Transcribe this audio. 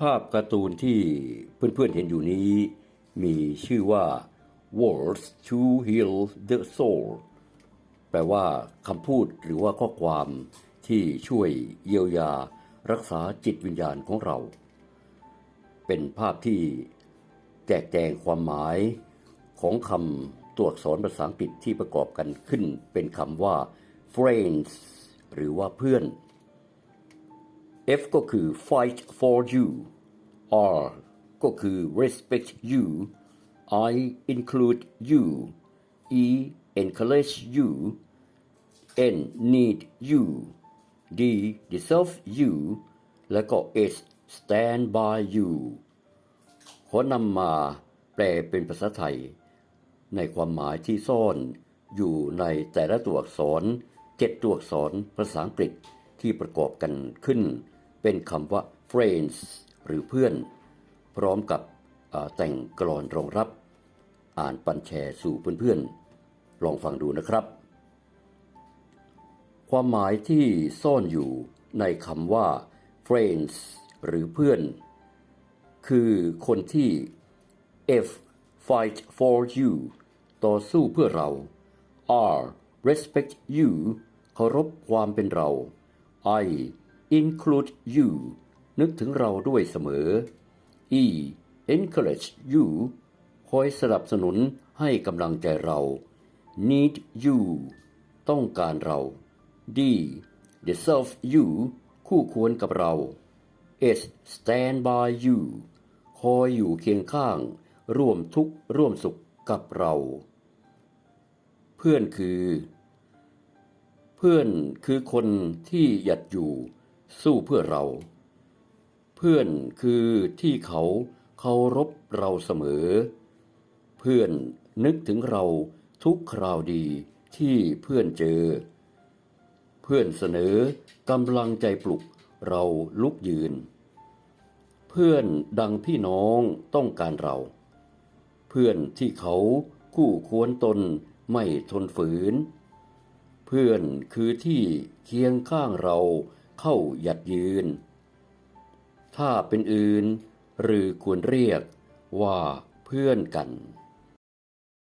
ภาพการ์ตูนที่เพื่อนๆเห็นอยู่นี้ มีชื่อว่า words to heal the soul แปลว่าคำพูดหรือว่าข้อความที่ช่วยเยียวยารักษาจิตวิญญาณของเรา เป็นภาพที่แจกแจงความหมายของคำตัวอักษรภาษาอังกฤษที่ประกอบกันขึ้นเป็นคำว่า friends หรือว่าเพื่อน F ก็คือ fight for you R ก็คือ respect you I include you E encourage you N need you D deserve you และก็ S stand by you ขอนำมาแปลเป็นภาษาไทย ในความหมายที่ซ่อนอยู่ในแต่ละตัวอักษรเจ็ดตัวอักษรภาษาอังกฤษที่ประกอบกันขึ้น เป็นคำว่า friends หรือเพื่อน พร้อมกับแต่งกลอนรองรับ อ่านปันแชร์สู่เพื่อนๆ ลองฟังดูนะครับ ความหมายที่ซ่อนอยู่ในคำว่า friends หรือเพื่อน คือคนที่ F fight for you ต่อสู้เพื่อเรา R respect you เคารพความเป็นเรา I include you นึกถึงเราด้วยเสมอ E encourage you คอยสนับสนุนให้กำลังใจเรา need you ต้องการเรา D deserve you คู่ควรกับเรา S stand by you คอยอยู่เคียงข้าง ร่วมทุกข์ร่วมสุขกับเรา เพื่อนคือ เพื่อนคือคนที่หยัดอยู่ สู้เพื่อเรา เพื่อนคือที่เขาเคารพเราเสมอ เพื่อนนึกถึงเราทุกคราวดีที่เพื่อนเจอ เพื่อนเสนอกำลังใจปลุกเราลุกยืน เพื่อนดังพี่น้องต้องการเรา เพื่อนที่เขาคู่ควรตนไม่ทนฝืน เพื่อนคือที่เคียงข้างเรา เข้าหยัดยืน ถ้าเป็นอื่นหรือควรเรียกว่าเพื่อนกัน